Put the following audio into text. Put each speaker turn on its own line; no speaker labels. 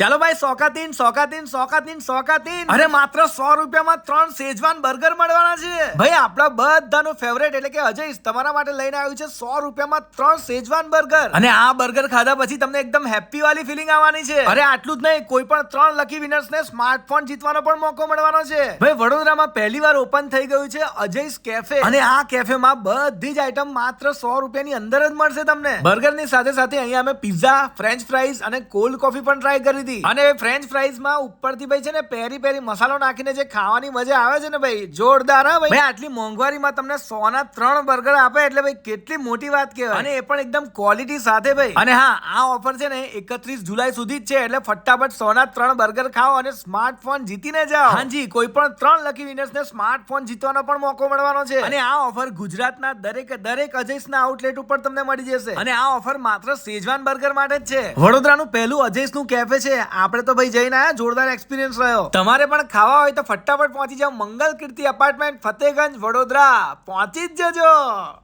ચાલો ભાઈ સોકાતીન સોકાતીન સોકાતીન સોકાતીન. અરે માત્ર સો રૂપિયામાં ત્રણ શેજવાન બર્ગર મળવાના છે. ભાઈ આપણા બધાનું ફેવરેટ એટલે કે અજય તમારા માટે લઈને આવ્યું છે સો રૂપિયામાં ત્રણ શેજવાન બર્ગર. અને આ બર્ગર ખાધા પછી તમને એકદમ હેપી વાળી ફિલિંગ આવવાની છે. અરે આટલું જ નહીં કોઈ પણ ત્રણ લકી વિનર્સ ને સ્માર્ટફોન જીતવાનો પણ મોકો મળવાનો છે. ભાઈ વડોદરામાં પહેલી વાર ઓપન થઈ ગયું છે અજય's કેફે અને આ કેફેમાં બધી જ આઈટમ માત્ર સો રૂપિયાની અંદર જ મળશે તમને. બર્ગરની સાથે સાથે અહીંયા અમે પિઝા ફ્રેન્ચ ફ્રાઈઝ અને કોલ્ડ કોફી પણ ટ્રાય કરી હતી. અને ફ્રેન્ચ ફ્રાઈઝમાં ઉપરથી ભાઈ છે ને પેરી પેરી મસાલો નાખીને જે ખાવાની મજા આવે છે ને ભાઈ જોરદાર હા ભાઈ. આટલી મોંઘવારીમાં તમને સો ના ત્રણ બર્ગર આપે એટલે ભાઈ કેટલી મોટી વાત કહેવાય. અને એ પણ એકદમ ક્વોલિટી સાથે ભાઈ. અને હા આ ઓફર છે ને એકત્રીસ જુલાઈ સુધી જ છે એટલે ફટાફટ સો ના ત્રણ બર્ગર ખાઓ અને સ્માર્ટફોન જીતીને જાઓ. હાજી કોઈ પણ ત્રણ લકી વિનર્સ ને સ્માર્ટફોન જીતવાનો પણ મોકો મળવાનો છે. અને આ ઓફર ગુજરાતના દરેક દરેક અજયસના આઉટલેટ ઉપર તમને મળી જશે. અને આ ઓફર માત્ર સેજવાન બર્ગર માટે જ છે. વડોદરાનું પહેલું અજયસનું કેફે છે. આપણે તો ભાઈ જઈને આયા, જોરદાર એક્સપિરિયન્સ રહ્યો. તમારે પણ ખાવા હોય તો ફટાફટ પહોંચી જાઓ. મંગલ કીર્તિ અપાર્ટમેન્ટ ફતેગંજ, વડોદરા. પહોંચી જ જજો.